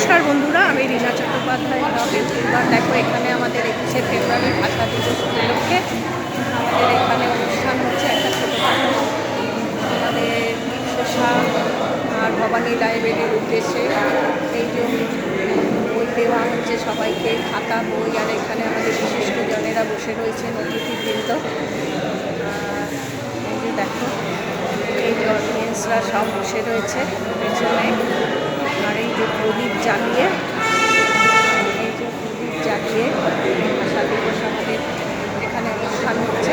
নমস্কার বন্ধুরা, আমি রীনা চট্টোপাধ্যায়। ব্লগে এবার দেখো এখানে আমাদের একুশে ফেব্রুয়ারি ভাষা দিবস উপলক্ষে আমাদের এখানে অনুষ্ঠান হচ্ছে একটা ছোটোখাটো আমাদের শোষা আর ভবানী লাইব্রেরির উদ্দেশ্যে এই বই দেওয়া হচ্ছে সবাইকে, খাতা, বই, আর এখানে আমাদের বিশিষ্ট জনেরা বসে রয়েছেন অতিথিবৃন্দ। এই যে দেখো, এই যে অডিয়েন্সরা সব বসে রয়েছে, পেছনে। যে প্রদীপ জ্বালিয়ে এই যে প্রদীপ জ্বালিয়ে সাথে আমাদের এখানে অনুষ্ঠান হচ্ছে।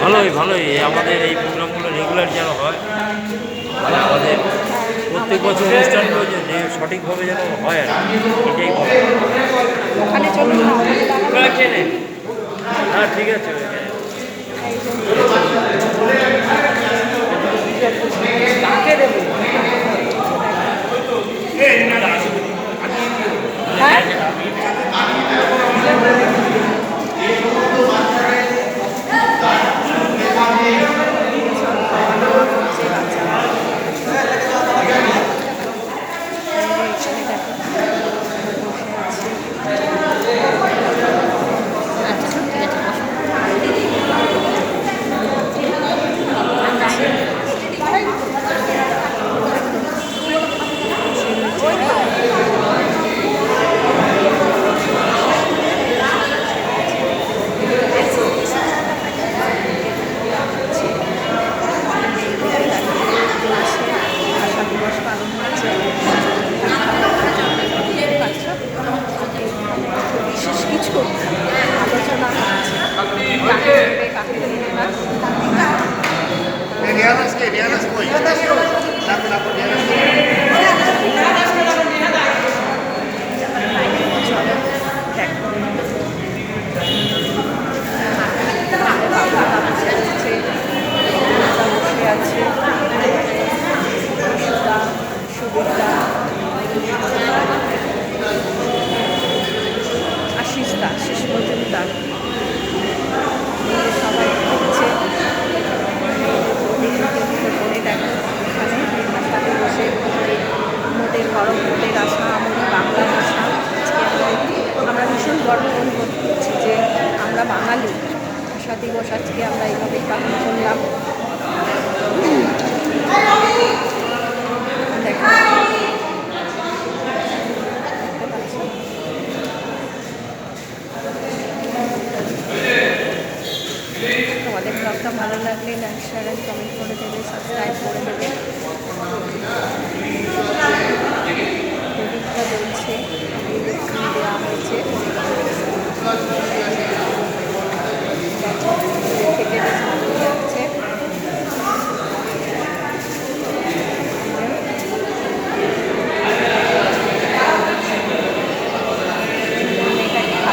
ভালোই ভালোই। আমাদের এই প্রোগ্রামগুলো রেগুলার যেন হয় মানে আমাদের প্রত্যেক বছর অনুষ্ঠান যে সঠিকভাবে যেন হয় আর এটাই হ্যাঁ, হ্যাঁ ঠিক আছে হ্যাঁ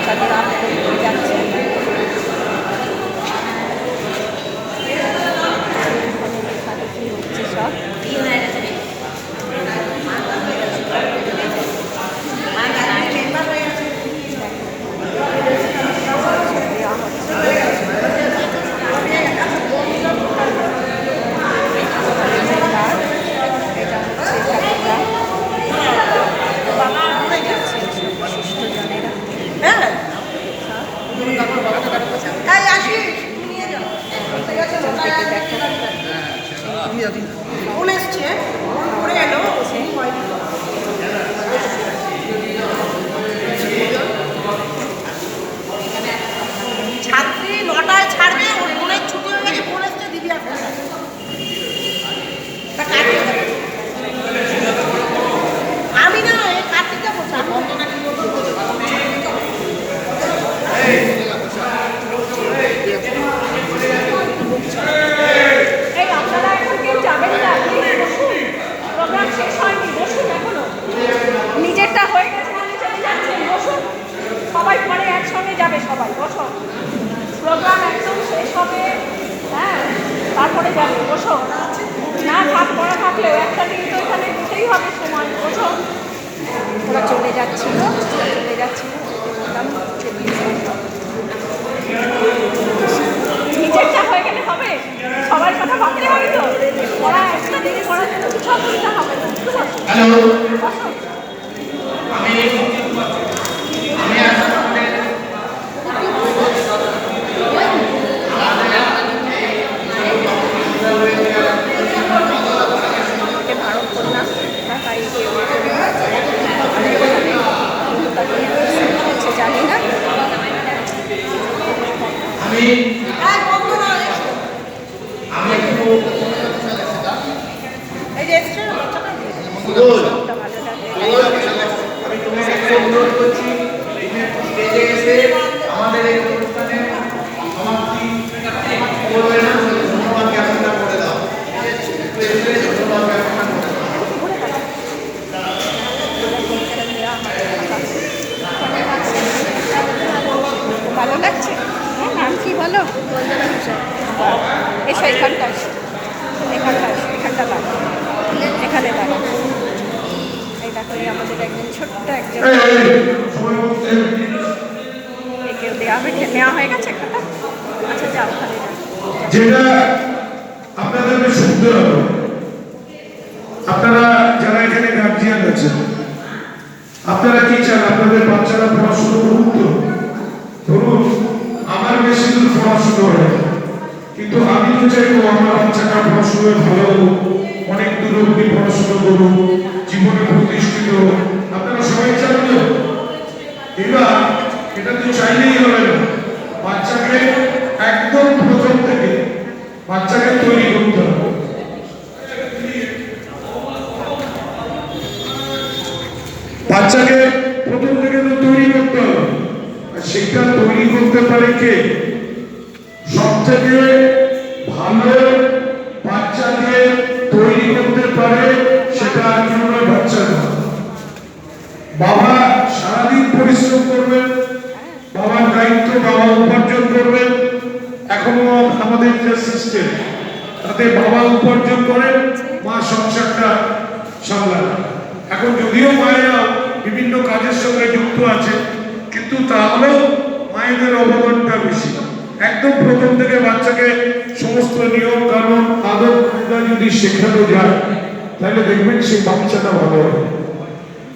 তাদের তারপরে যাবে বসো না থাক পড়া থাকলেও একটা দিন তো এখানে দিতেই হবে সময় বসো। ওরা চলে যাচ্ছিল চলে যাচ্ছিল বললাম, চলে নিজেরটা হয়ে গেলে হবে? সবার কথা ভাবতে হবে তো? পড়া একটা দিকে পড়ার জন্য কিছু অসুবিধা হবে না। বসো। বসো। ওকে বারণ করলাম হ্যাঁ, তাই কেউ হচ্ছে জানি না এই বন্ধ না এসো। এই যে এসছে না, বাচ্চাটা দিয়ে দাও। সবটা ভালো লাগে আমি তোমাকে অনুরোধ করছি স্টেজে এসে আমাদের এই অনুষ্ঠানে সমাপ্তি করবে না ধন্যবাদ জ্ঞাপনটা করে দাও একটু এসে ধন্যবাদ জ্ঞাপনটা করে দাও ভালো লাগছে হ্যাঁ নাম কি ভালো এসো এখানটা এসো এখানটা এসো এখানটা দাঁড়া এখানে দাঁড়া এই দেখো আমাদের একজন ছোট্ট একজন একে দেওয়া হয়ে নেওয়া হয়ে গেছে একটা আচ্ছা যাও ওখানে যেটা আপনাদেরকে শুনতে হবে আপনারা যারা এখানে গার্জিয়ান আছেন আপনারা কি চান? আপনাদের বাচ্চারা পড়াশুনো করুন তো? ধরুন আমার বেশি দূর পড়াশুনো হয় কিন্তু আমি তো চাইব আমার বাচ্চাটা পড়াশুনোয় ভালো অনেক দূর অব্দি পড়াশুনো করুক, জীবনে প্রতিষ্ঠিত আপনারা সবাই চান তো এবার এটা তো চাইলেই হবে না। বাচ্চাকে একদম প্রথম থেকে বাচ্চাকে তৈরি করতে হবে। বাচ্চাকে প্রথম থেকে তো তৈরি করতে হবে। আর সেটা তৈরি করতে পারে কে? সব থেকে পারে, সেটা কেউ বাচ্চা না। বাবা সারাদিন পরিশ্রম করবেন, বাবার দায়িত্ব বাবা উপার্জন করবেন, এখনও আমাদের যে সিস্টেম তাতে বাবা উপার্জন করেন মা সংসারটা সামলান। এখন যদিও মায়েরা বিভিন্ন কাজের সঙ্গে যুক্ত আছে, কিন্তু তাহলেও মায়েদের অবদানটা বেশি। একদম প্রথম থেকে বাচ্চাকে সমস্ত নিয়ম কানুন, আদব কায়দা যদি শেখানো যায়, তাহলে দেখবেন সেই বাচ্চাটা ভালো হবে।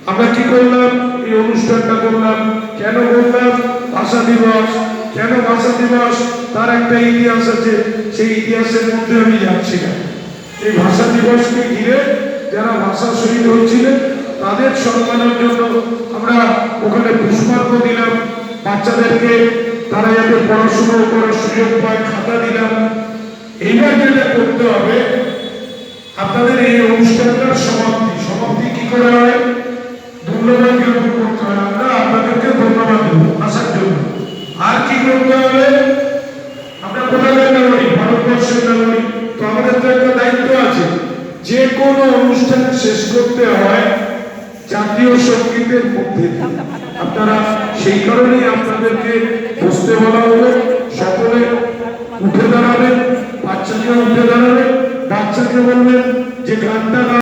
আমরা কি করলাম? এই অনুষ্ঠানটা করলাম। কেন করলাম? ভাষা দিবস। কেন ভাষা দিবস? তার একটা ইতিহাস আছে। সেই ইতিহাসের মধ্যে আমি যাচ্ছি না। এই ভাষা দিবসকে ঘিরে যারা ভাষা শহীদ হয়েছিলেন, তাদের সম্মানের জন্য আমরা ওখানে পুষ্পার্ঘ দিলাম। বাচ্চাদেরকে তারা যাতে পড়াশুনো করার সুযোগ পায়, খাতা দিলাম। এইবার যেটা করতে হবে, আপনাদের এই অনুষ্ঠানটার সমাপ্তি। সমাপ্তি কি করে হয়? ধন্যবাদ জ্ঞাপন করতে হয় আমরা আপনাদেরকে ধন্যবাদ দেবো আসার জন্য। আর কি করতে হবে? আমরা কোথাকার নাগরিক ভারতবর্ষের নাগরিক তো আমাদের তো একটা দায়িত্ব আছে। যে কোনো অনুষ্ঠান শেষ করতে হয় জাতীয় সঙ্গীতের মধ্যে আপনারা সেই কারণেই আপনাদেরকে বসতে বলা হলো সকলে উঠে দাঁড়াবেন বাচ্চাকে উঠে দাঁড়াবেন বাচ্চাকে বলবেন যে গানটা।